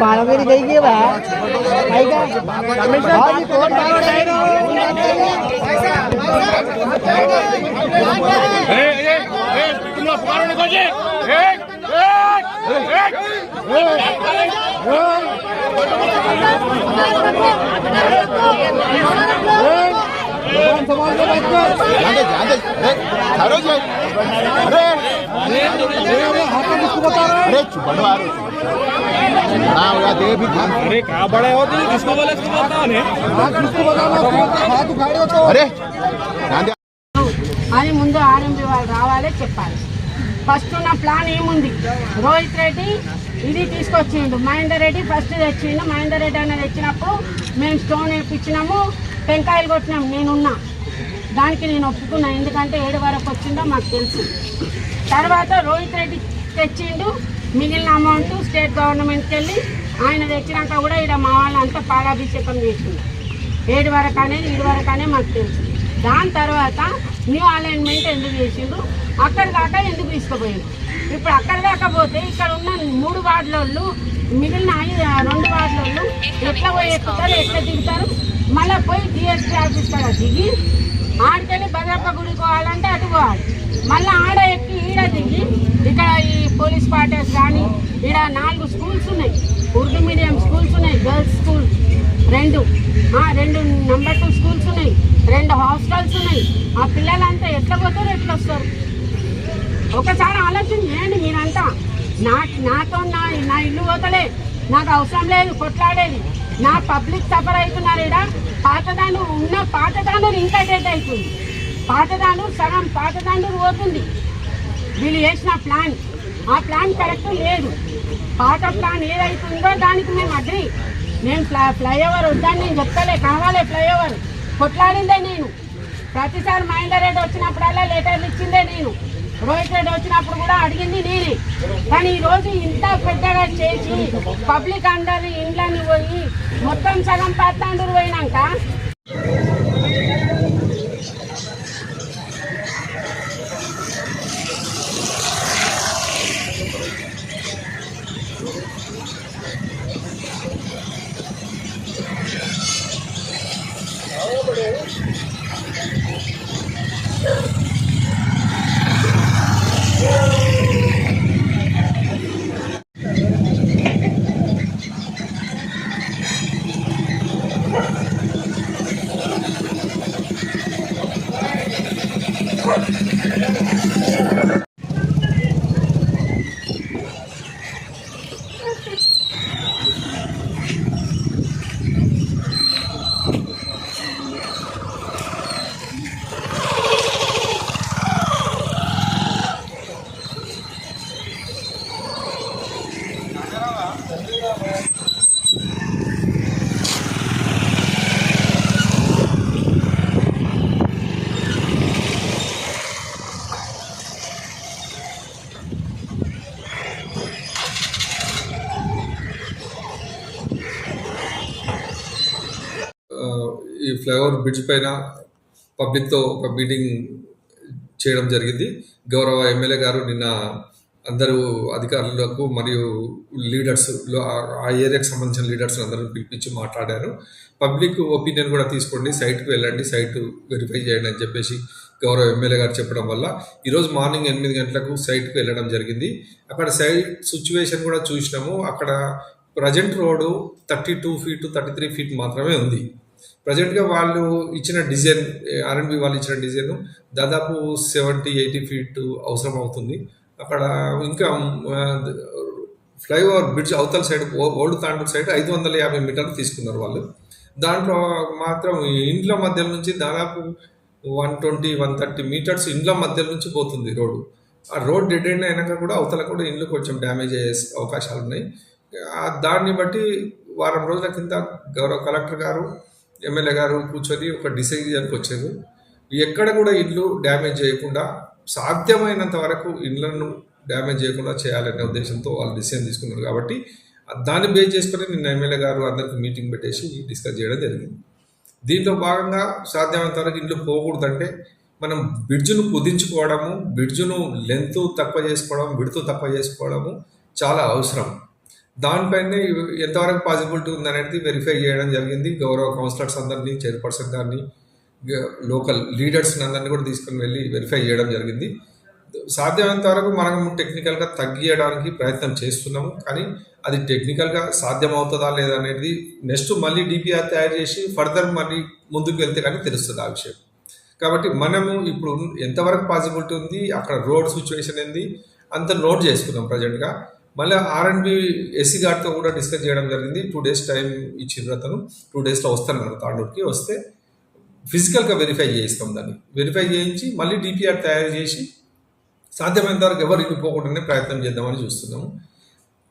बारहवीं गई के भाई का अरे अरे चुपड़ो आ रहे ना हो दे भी ध्यान अरे क्या बड़े होते हैं किसको बोले इसको बताओ ने किसको बताना हाथ उखाड़े हो तो अरे ध्यान दे అని ముందు ఆర్ఎంపీ వాళ్ళు రావాలి చెప్పాలి ఫస్ట్ నా ప్లాన్ ఏముంది రోహిత్ రెడ్డి ఇది తీసుకొచ్చిండు మహేందర్ రెడ్డి ఫస్ట్ తెచ్చిండు మహేందర్ రెడ్డి అనేది తెచ్చినప్పుడు మేము స్టోన్ వేయించినాము టెంకాయలు కొట్టినాము నేనున్నా దానికి నేను ఒప్పుకున్నా ఎందుకంటే ఏడు వరకు వచ్చిందో మాకు తెలుసు తర్వాత రోహిత్ రెడ్డి తెచ్చిండు. మిగిలిన అమౌంట్ స్టేట్ గవర్నమెంట్కి వెళ్ళి ఆయన తెచ్చినాక కూడా ఇక్కడ మా వాళ్ళంతా పాలాభిషేకం చేసిండు. ఏడు వరకు అనేది ఏడు వరకు అనే మాకు తెలుసు. దాని తర్వాత న్యూ అలైన్మెంట్ ఎందుకు చేసిండు? అక్కడ దాకా ఎందుకు తీసుకుపోయిండు? ఇప్పుడు అక్కడ దాకా పోతే ఇక్కడ ఉన్న మూడు వార్డులోళ్ళు మిగిలిన ఐదు రెండు వార్డులోళ్ళు ఎట్లా పోయి ఎక్కుతారు ఎట్లా దిగుతారు? మళ్ళీ పోయి డిఎస్పీ ఆఫీస్ కాడ దిగి ఆడికెళ్ళి భద్రప్ప గుడికి పోవాలంటే అటు పోవాలి. మళ్ళీ ఆడ ఎక్కి ఈడ దిగి ఇక్కడ ఈ పోలీస్ క్వార్టర్స్ కానీ ఈడ నాలుగు స్కూల్స్ ఉన్నాయి. ఉర్దూ మీడియం స్కూల్స్ ఉన్నాయి గర్ల్స్ స్కూల్ రెండు. రెండు నెంబర్ టూ స్కూల్స్ ఉన్నాయి రెండు హాస్టల్స్ ఉన్నాయి. ఆ పిల్లలంతా ఎట్లా పోతారు ఎట్లా వస్తారు? ఒకసారి ఆలోచన చేయండి మీరంతా. నా నాతో నా నా ఇల్లు పోతలే నాకు అవసరం లేదు కొట్లాడేది. నా పబ్లిక్ సఫర్ అవుతున్నారు ఇక్కడ పాతదాను ఉన్న పాతదాను ఇంకా డేట్ అవుతుంది పాతదాను సగం పాతదాను పోతుంది. వీళ్ళు చేసిన ప్లాన్. ఆ ప్లాన్ కరెక్ట్ లేదు. పాత ప్లాన్ ఏదైతుందో దానికి మేము అగ్రి నేను ఫ్లై ఫ్లైఓవర్ వద్దని నేను చెప్తలే కావాలి ఫ్లైఓవర్. కొట్లాడిందే నేను. ప్రతిసారి మహేందర్ రెడ్డి వచ్చినప్పుడల్లా లెటర్లు ఇచ్చిందే నేను. రోహిత్ సైడ్ వచ్చినప్పుడు కూడా అడిగింది నేనే కానీ ఈరోజు ఇంత పెద్దగా చేసి పబ్లిక్ అందరి ఇండ్లని పోయి మొత్తం సగం పత్తాండూరు పోయినాక ఈ ఫ్లైఓవర్ బ్రిడ్జ్ పైన పబ్లిక్తో ఒక మీటింగ్ చేయడం జరిగింది. గౌరవ ఎమ్మెల్యే గారు నిన్న అందరూ అధికారులకు మరియు లీడర్స్ ఆ ఏరియాకి సంబంధించిన లీడర్స్ అందరూ పిలిపించి మాట్లాడారు. పబ్లిక్ ఒపీనియన్ కూడా తీసుకోండి సైట్కి వెళ్ళండి సైట్ వెరిఫై చేయండి అని చెప్పేసి గౌరవ ఎమ్మెల్యే గారు చెప్పడం వల్ల ఈరోజు మార్నింగ్ ఎనిమిది గంటలకు సైట్కి వెళ్ళడం జరిగింది. అక్కడ సైట్ సిచ్యువేషన్ కూడా చూసినాము. అక్కడ present road thirty two feet thirty three feet మాత్రమే ఉంది. ప్రజెంట్గా వాళ్ళు ఇచ్చిన డిజైన్ ఆర్ఎన్బి వాళ్ళు ఇచ్చిన డిజైన్ దాదాపు సెవెంటీ ఎయిటీ ఫీట్ అవసరం అవుతుంది అక్కడ ఇంకా ఫ్లైఓవర్ బ్రిడ్జ్ అవతల సైడ్ ఓ- ఓల్డ్ తాండూరు సైడ్ ఐదు వందల యాభై మీటర్లు తీసుకున్నారు వాళ్ళు. దాంట్లో మాత్రం ఇండ్ల మధ్య నుంచి దాదాపు one twenty one thirty metres ఇండ్ల మధ్య నుంచి పోతుంది రోడ్డు. ఆ రోడ్ డెడ్ ఎండ్ అయినాక కూడా అవతల కూడా ఇండ్లు కొంచెం డ్యామేజ్ అయ్యే అవకాశాలు ఉన్నాయి. దాన్ని బట్టి వారం రోజుల కింద గౌరవ కలెక్టర్ గారు ఎమ్మెల్యే గారు కూర్చొని ఒక డిసిజన్కి వచ్చారు. ఎక్కడ కూడా ఇల్లు డ్యామేజ్ చేయకుండా సాధ్యమైనంత వరకు ఇండ్లను డ్యామేజ్ చేయకుండా చేయాలనే ఉద్దేశంతో వాళ్ళు డిసిజన్ తీసుకున్నారు కాబట్టి దాన్ని బేస్ చేసుకొని నిన్న ఎమ్మెల్యే గారు అందరికి మీటింగ్ పెట్టేసి డిస్కస్ చేయడం జరిగింది. దీంట్లో భాగంగా సాధ్యమైనంత వరకు ఇంట్లో పోకూడదంటే మనం బ్రిడ్జ్ను కుదించుకోవడము బ్రిడ్జ్ను లెంత్ తక్కువ చేసుకోవడం విడుతు తక్కువ చేసుకోవడము చాలా అవసరం. దానిపైనే ఎంతవరకు పాసిబిలిటీ ఉందనేది వెరిఫై చేయడం జరిగింది. గౌరవ కౌన్సిలర్స్ అందరినీ చైర్పర్సన్ గారిని లోకల్ లీడర్స్ అందరినీ కూడా తీసుకుని వెళ్ళి వెరిఫై చేయడం జరిగింది. సాధ్యమైనంత వరకు మనం టెక్నికల్గా తగ్గియడానికి ప్రయత్నం చేస్తున్నాము. కానీ అది టెక్నికల్గా సాధ్యమవుతుందా లేదా అనేది నెక్స్ట్ మళ్ళీ డిపిఆర్ తయారు చేసి ఫర్దర్ మళ్ళీ ముందుకు వెళ్తే కానీ తెలుస్తుంది ఆ విషయం. కాబట్టి మనము ఇప్పుడు ఎంతవరకు పాసిబిలిటీ ఉంది అక్కడ రోడ్ సిచ్యువేషన్ ఏంది అంత నోట్ చేసుకున్నాం ప్రజెంట్గా మళ్ళీ ఆర్ఎండ్బి ఎస్సీ గారితో కూడా డిస్కస్ చేయడం జరిగింది. టూ డేస్ టైం ఇచ్చిండ్రు అతను. టూ డేస్లో వస్తున్నారు తాండూరుకి వస్తే ఫిజికల్గా వెరిఫై చేయిస్తాం దాన్ని. వెరిఫై చేయించి మళ్ళీ డిపిఆర్ తయారు చేసి సాధ్యమైనంత వరకు ఎవరు ఇరుక్కుపోకుండానే ప్రయత్నం చేద్దామని చూస్తున్నాము.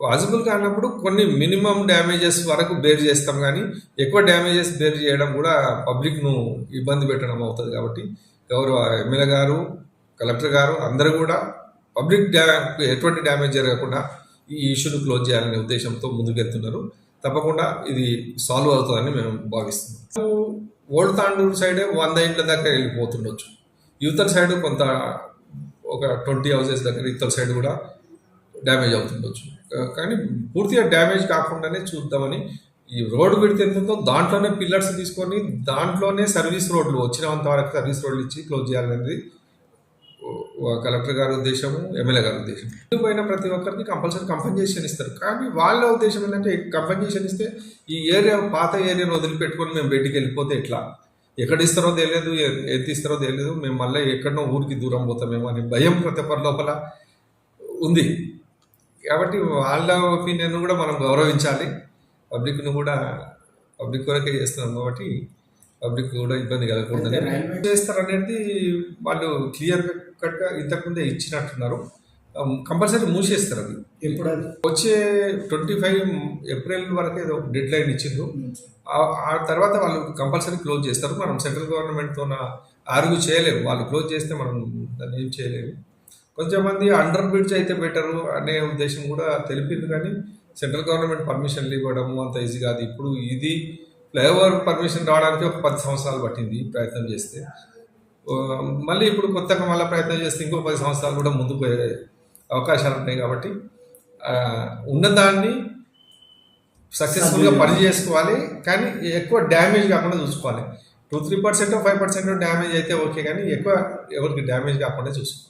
పాసిబుల్ కానప్పుడు కొన్ని మినిమం డ్యామేజెస్ వరకు బేర్ చేస్తాం కానీ ఎక్కువ డ్యామేజెస్ బేర్ చేయడం కూడా పబ్లిక్ను ఇబ్బంది పెట్టడం అవుతుంది కాబట్టి గౌరవ ఎమ్మెల్యే గారు కలెక్టర్ గారు అందరూ కూడా పబ్లిక్ డ్యా ఎటువంటి డ్యామేజ్ జరగకుండా ఈ ఇష్యూను క్లోజ్ చేయాలనే ఉద్దేశంతో ముందుకెళ్తున్నారు. తప్పకుండా ఇది సాల్వ్ అవుతుందని మేము భావిస్తున్నాం. ఓల్డ్ తాండూరు సైడే వంద ఇంట్ల దగ్గర వెళ్ళిపోతుండొచ్చు. యువతల సైడ్ కొంత ఒక ట్వంటీ హౌసెస్ దగ్గర ఇతల సైడ్ కూడా డ్యామేజ్ అవుతుండొచ్చు. కానీ పూర్తిగా డ్యామేజ్ కాకుండానే చూద్దామని ఈ రోడ్డు పెడితే ఎంత ఉందో దాంట్లోనే పిల్లర్స్ తీసుకొని దాంట్లోనే సర్వీస్ రోడ్లు వచ్చినంత వరకు సర్వీస్ రోడ్లు ఇచ్చి క్లోజ్ చేయాలనేది కలెక్టర్ గారి ఉద్దేశము ఎమ్మెల్యే గారి ఉద్దేశం. ఇంటికి పోయిన ప్రతి ఒక్కరికి కంపల్సరీ కంపెన్సేషన్ ఇస్తారు. కానీ వాళ్ళ ఉద్దేశం ఏంటంటే కంపెన్సేషన్ ఇస్తే ఈ ఏరియా పాత ఏరియాను వదిలిపెట్టుకొని మేము బయటికి వెళ్ళిపోతే ఎట్లా? ఎక్కడ ఇస్తారో తెలియదు ఎంత ఇస్తారో తెలియదు. మేము మళ్ళీ ఎక్కడనో ఊరికి దూరం పోతామేమో అని భయం ప్రతి ఒక్కరి లోపల ఉంది. కాబట్టి వాళ్ళ ఒపీనియన్ కూడా మనం గౌరవించాలి. పబ్లిక్ను కూడా పబ్లిక్ వరకే చేస్తున్నాం కాబట్టి పబ్లిక్ కూడా ఇబ్బంది కలగకూడదని చేస్తారు అనేది వాళ్ళు క్లియర్ కట్గా ఇంతకుముందే ఇచ్చినట్టున్నారు. కంపల్సరీ మూసేస్తారు అది. ఎప్పుడు అది వచ్చే ట్వంటీ ఫైవ్ ఏప్రిల్ వరకు ఏదో డెడ్ లైన్ ఇచ్చిండ్రు. ఆ- తర్వాత వాళ్ళు కంపల్సరీ క్లోజ్ చేస్తారు. మనం సెంట్రల్ గవర్నమెంట్తో ఆర్గ్యూ చేయలేము. వాళ్ళు క్లోజ్ చేస్తే మనం దాన్ని ఏం చేయలేము. కొంచెం మంది అండర్ బ్రిడ్జ్ అయితే బెటరు అనే ఉద్దేశం కూడా తెలిపింది కానీ సెంట్రల్ గవర్నమెంట్ పర్మిషన్లు ఇవ్వడము అంత ఈజీ కాదు. ఇప్పుడు ఇది ఫ్లైఓవర్ పర్మిషన్ రావడానికి ఒక పది సంవత్సరాలు పట్టింది ప్రయత్నం చేస్తే. మళ్ళీ ఇప్పుడు కొత్తగా మళ్ళీ ప్రయత్నం చేస్తే ఇంకో పది సంవత్సరాలు కూడా ముందుకు పోయే అవకాశాలు ఉన్నాయి కాబట్టి ఉన్నదాన్ని సక్సెస్ఫుల్గా పని చేసుకోవాలి కానీ ఎక్కువ డ్యామేజ్ కాకుండా చూసుకోవాలి. Two three percent five percent damage అయితే ఓకే కానీ ఎక్కువ ఎవరికి డ్యామేజ్ కాకుండా చూసుకోవాలి.